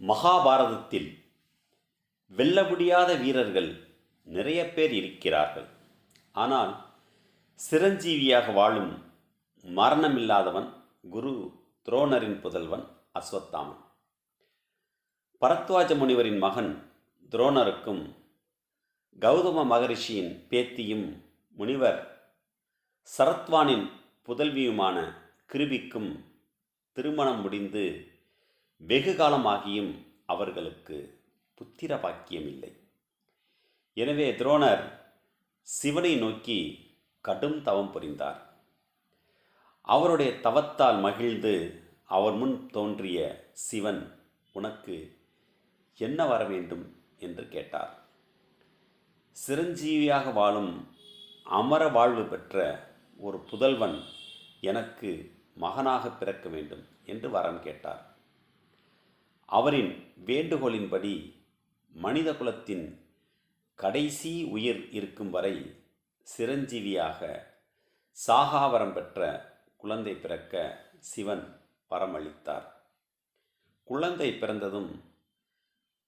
மகாபாரதத்தில் வெல்ல முடியாத வீரர்கள் நிறைய பேர் இருக்கிறார்கள். ஆனால் சிரஞ்சீவியாக வாழும் மரணமில்லாதவன் குரு துரோணரின் புதல்வன் அஸ்வத்தாமன். பரத்வாஜ முனிவரின் மகன் துரோணருக்கும் கௌதம மகரிஷியின் பேத்தியும் முனிவர் சரத்வானின் புதல்வியுமான கிருபிக்கும் திருமணம் முடிந்து வெகு காலமாகியும் அவர்களுக்கு புத்திர பாக்கியம் இல்லை எனவே துரோணர் சிவனை நோக்கி கடும் தவம் புரிந்தார். அவருடைய தவத்தால் மகிழ்ந்து அவர் முன் தோன்றிய சிவன் உனக்கு என்ன வர வேண்டும் என்று கேட்டார். சிரஞ்சீவியாக வாழும் அமர வாழ்வு பெற்ற ஒரு புதல்வன் எனக்கு மகனாக பிறக்க வேண்டும் என்று வரம் கேட்டார். அவரின் வேண்டுகோளின்படி மனித குலத்தின் கடைசி உயிர் இருக்கும் வரை சிரஞ்சீவியாக சாகாவரம் பெற்ற குழந்தை பிறக்க சிவன் பரமளித்தார். குழந்தை பிறந்ததும்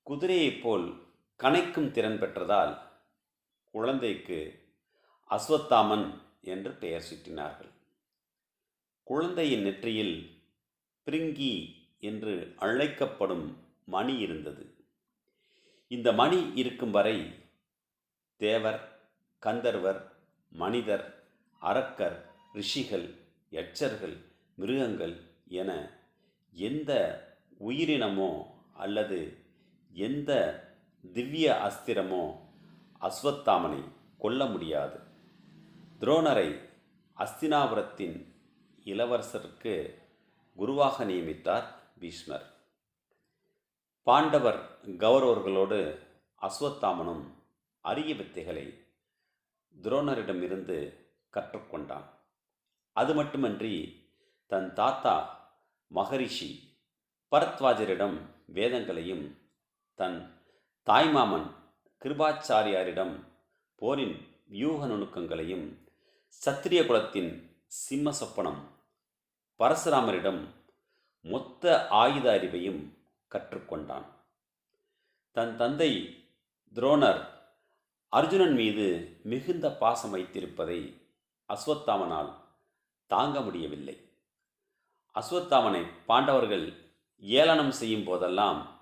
குதிரையைப் போல் கனைக்கும் திறன் பெற்றதால் குழந்தைக்கு அஸ்வத்தாமன் என்று பெயர் சுற்றினார்கள் குழந்தையின் நெற்றியில் பிரிங்கி என்று அழைக்கப்படும் மணி இருந்தது. இந்த மணி இருக்கும் வரை தேவர் கந்தர்வர் மனிதர் அரக்கர் ரிஷிகள் யட்சர்கள் மிருகங்கள் என எந்த உயிரினமோ அல்லது எந்த திவ்ய அஸ்திரமோ அஸ்வத்தாமனை கொல்ல முடியாது. துரோணரை அஸ்தினாபுரத்தின் இளவரசருக்கு குருவாக நியமித்தார். பீஷ்மர். பாண்டவர் கௌரவர்களோடு அஸ்வத்தாமனும் அரிய வித்தைகளை துரோணரிடமிருந்து கற்றுக்கொண்டான். அது மட்டுமன்றி தன் தாத்தா மகரிஷி பரத்வாஜரிடம் வேதங்களையும் தன் தாய்மாமன் கிருபாச்சாரியாரிடம் போரின் வியூக நுணுக்கங்களையும் சத்திரிய குலத்தின் சிம்ம சொப்பனம் பரசுராமரிடம் மொத்த ஆயுத அறிவையும் கற்றுக்கொண்டான். தன் தந்தை துரோணர் அர்ஜுனன் மீது மிகுந்த பாசம் வைத்திருப்பதை அஸ்வத்தாமனால் தாங்க முடியவில்லை. அஸ்வத்தாமனை பாண்டவர்கள் ஏளனம் செய்யும் போதெல்லாம்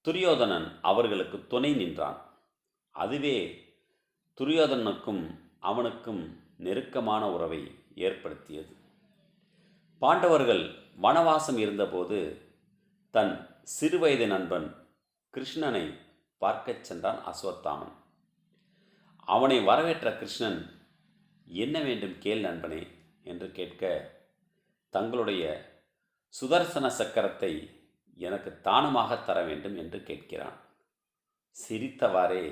துரியோதனன் அவர்களுக்கு துணை நின்றான். அதுவே துரியோதனனுக்கும் அவனுக்கும் நெருக்கமான உறவை ஏற்படுத்தியது. பாண்டவர்கள் வனவாசம் இருந்தபோது தன் சிறுவயது நண்பன் கிருஷ்ணனை பார்க்கச் சென்றான் அஸ்வத்தாமன். அவனை வரவேற்ற கிருஷ்ணன் என்ன வேண்டும் கேள் நண்பனே என்று கேட்க தங்களுடைய சுதர்சன சக்கரத்தை எனக்கு தானமாக தர வேண்டும் என்று கேட்கிறான். சிரித்தவாறே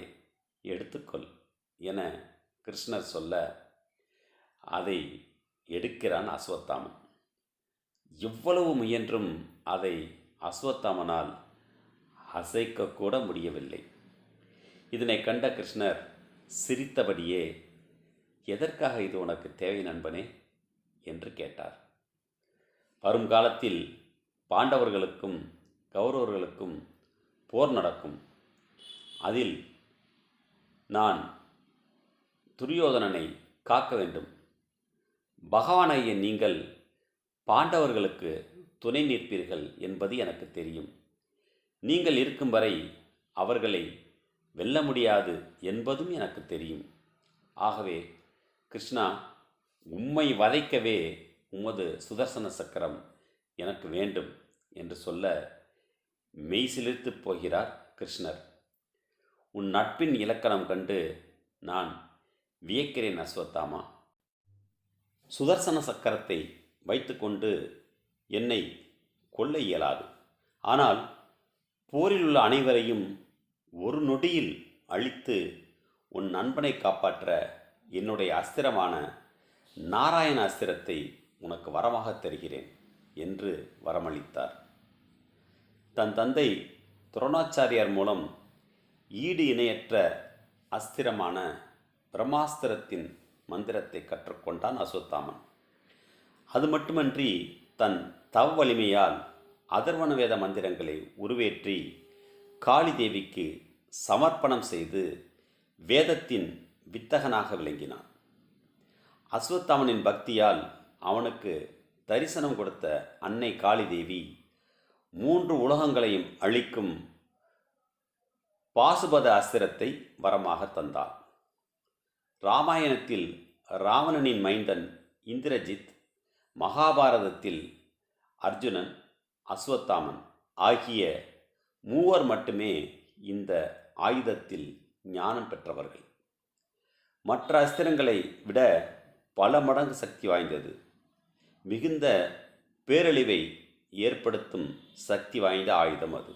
எடுத்துக்கொள் என கிருஷ்ணர் சொல்ல அதை எடுக்கிறான் அஸ்வத்தாமன். எவ்வளவு முயன்றும் அதை அஸ்வத்தாமனால் அசைக்கக்கூட முடியவில்லை. இதனை கண்ட கிருஷ்ணர் சிரித்தபடியே எதற்காக இது உனக்கு தேவை நண்பனே? என்று கேட்டார். வருங்காலத்தில் பாண்டவர்களுக்கும் கௌரவர்களுக்கும் போர் நடக்கும். அதில் நான் துரியோதனனை காக்க வேண்டும். பகவானையை நீங்கள் பாண்டவர்களுக்கு துணை நிற்பீர்கள் என்பது எனக்கு தெரியும். நீங்கள் இருக்கும் வரை அவர்களை வெல்ல முடியாது என்பதும் எனக்கு தெரியும். ஆகவே கிருஷ்ணா உம்மை வதைக்கவே உமது சுதர்சன சக்கரம் எனக்கு வேண்டும் என்று சொல்ல மெய் சிலிர்த்து போகிறார் கிருஷ்ணர். உன் நட்பின் இலக்கணம் கண்டு நான் வியக்கிறேன் அஸ்வத்தாமா. சுதர்சன சக்கரத்தை வைத்துக்கொண்டு என்னை கொல்ல இயலாது. ஆனால் போரில் உள்ள அனைவரையும் ஒரு நொடியில் அழித்து உன் நண்பனை காப்பாற்ற என்னுடைய அஸ்திரமான நாராயண அஸ்திரத்தை உனக்கு வரமாக தருகிறேன் என்று வரமளித்தார். தன் தந்தை துரோணாச்சாரியார் மூலம் ஈடு இணையற்ற அஸ்திரமான பிரம்மாஸ்திரத்தின் மந்திரத்தை கற்றுக்கொண்டான் அசோத்தாமன். அது மட்டுமன்றி தன் தவ வலிமையால் அதர்வண வேத மந்திரங்களை உருவேற்றி காளி தேவிக்கு சமர்ப்பணம் செய்து வேதத்தின் வித்தகனாக விளங்கினான். அஸ்வத்தாமனின் பக்தியால் அவனுக்கு தரிசனம் கொடுத்த அன்னை காளி தேவி மூன்று உலகங்களையும் அழிக்கும் பாசுபத அஸ்திரத்தை வரமாக தந்தார் ராமாயணத்தில் ராவணனின் மைந்தன் இந்திரஜித் மகாபாரதத்தில் அர்ஜுனன் அஸ்வத்தாமன் ஆகிய மூவர் மட்டுமே இந்த ஆயுதத்தில் ஞானம் பெற்றவர்கள். மற்ற அஸ்திரங்களை விட பல மடங்கு சக்தி வாய்ந்தது. மிகுந்த பேரழிவை ஏற்படுத்தும் சக்தி வாய்ந்த ஆயுதம் அது.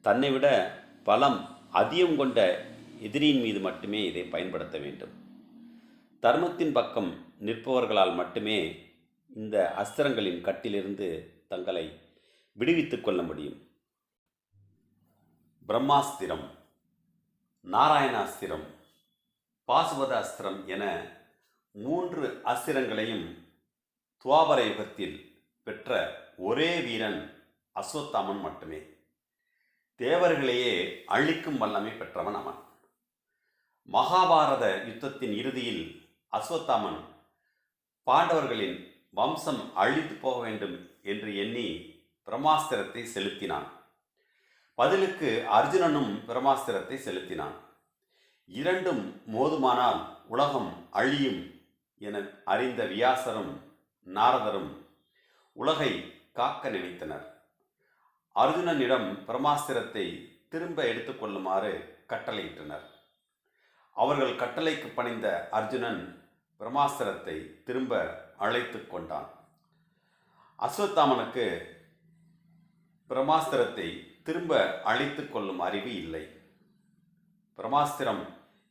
தன்னை விட பலம் அதிகம் கொண்ட எதிரியின் மீது மட்டுமே இதை பயன்படுத்த வேண்டும். தர்மத்தின் பக்கம் நிற்பவர்களால் மட்டுமே இந்த அஸ்திரங்களின் கட்டிலிருந்து தங்களை விடுவித்துக் கொள்ள முடியும். பிரம்மாஸ்திரம் நாராயணாஸ்திரம் பாசுபத அஸ்திரம் என மூன்று அஸ்திரங்களையும் துவாபர யுகத்தில் பெற்ற ஒரே வீரன் அஸ்வத்தாமன் மட்டுமே. தேவர்களையே அழிக்கும் வல்லமை பெற்றவன் அவன். மகாபாரத யுத்தத்தின் இறுதியில் அஸ்வத்தாமன் பாண்டவர்களின் வம்சம் அழித்து போக வேண்டும் என்று எண்ணி பிரம்மாஸ்திரத்தை செலுத்தினான். பதிலுக்கு அர்ஜுனனும் பிரம்மாஸ்திரத்தை செலுத்தினான். இரண்டும் மோதுமானால் உலகம் அழியும் என அறிந்த வியாசரும் நாரதரும் உலகை காக்க நினைத்தனர். அர்ஜுனனிடம் பிரம்மாஸ்திரத்தை திரும்ப எடுத்துக்கொள்ளுமாறு கட்டளையிட்டனர். அவர்கள் கட்டளைக்கு பணிந்த அர்ஜுனன் பிரம்மாஸ்திரத்தை திரும்ப அழைத்து கொண்டான். அஸ்வத்தாமனுக்கு பிரமாஸ்திரத்தை திரும்ப அழைத்து கொள்ளும் அறிவு இல்லை. பிரம்மாஸ்திரம்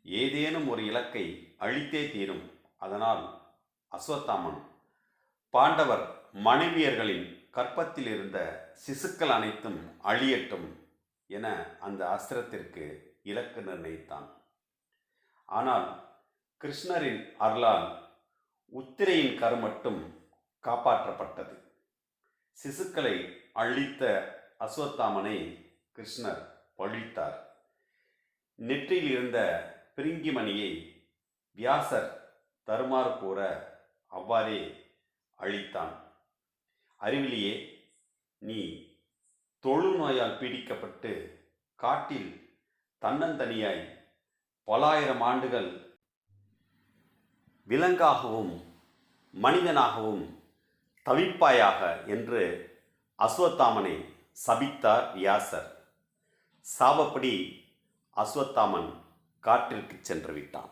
ஏதேனும் ஒரு இலக்கை அழித்தே தீரும். அதனால் அஸ்வத்தாமன் பாண்டவர் மனைவியர்களின் கற்பத்தில் இருந்த சிசுக்கள் அனைத்தும் அழியட்டும் என அந்த அஸ்திரத்திற்கு இலக்கு நிர்ணயித்தான். ஆனால் கிருஷ்ணரின் அருளால் உத்திரையின் கரு மட்டும் காப்பாற்றப்பட்டது. சிசுக்களை அழித்த அஸ்வத்தாமனை கிருஷ்ணர் பழித்தார். நெற்றியில் இருந்த பிரிங்கிமணியை வியாசர் தருமாறு கூற அவ்வாறே அழித்தான். அறிவிலியே நீ தொழுநோயால் பீடிக்கப்பட்டு காட்டில் தன்னந்தனியாய் பலாயிரம் ஆண்டுகள் விலங்காகவும் மனிதனாகவும் தவிப்பாயாக என்று அஸ்வத்தாமனை சபித்தார் வியாசர். சாபப்படி அஸ்வத்தாமன் காற்றிற்கு சென்று விட்டான்.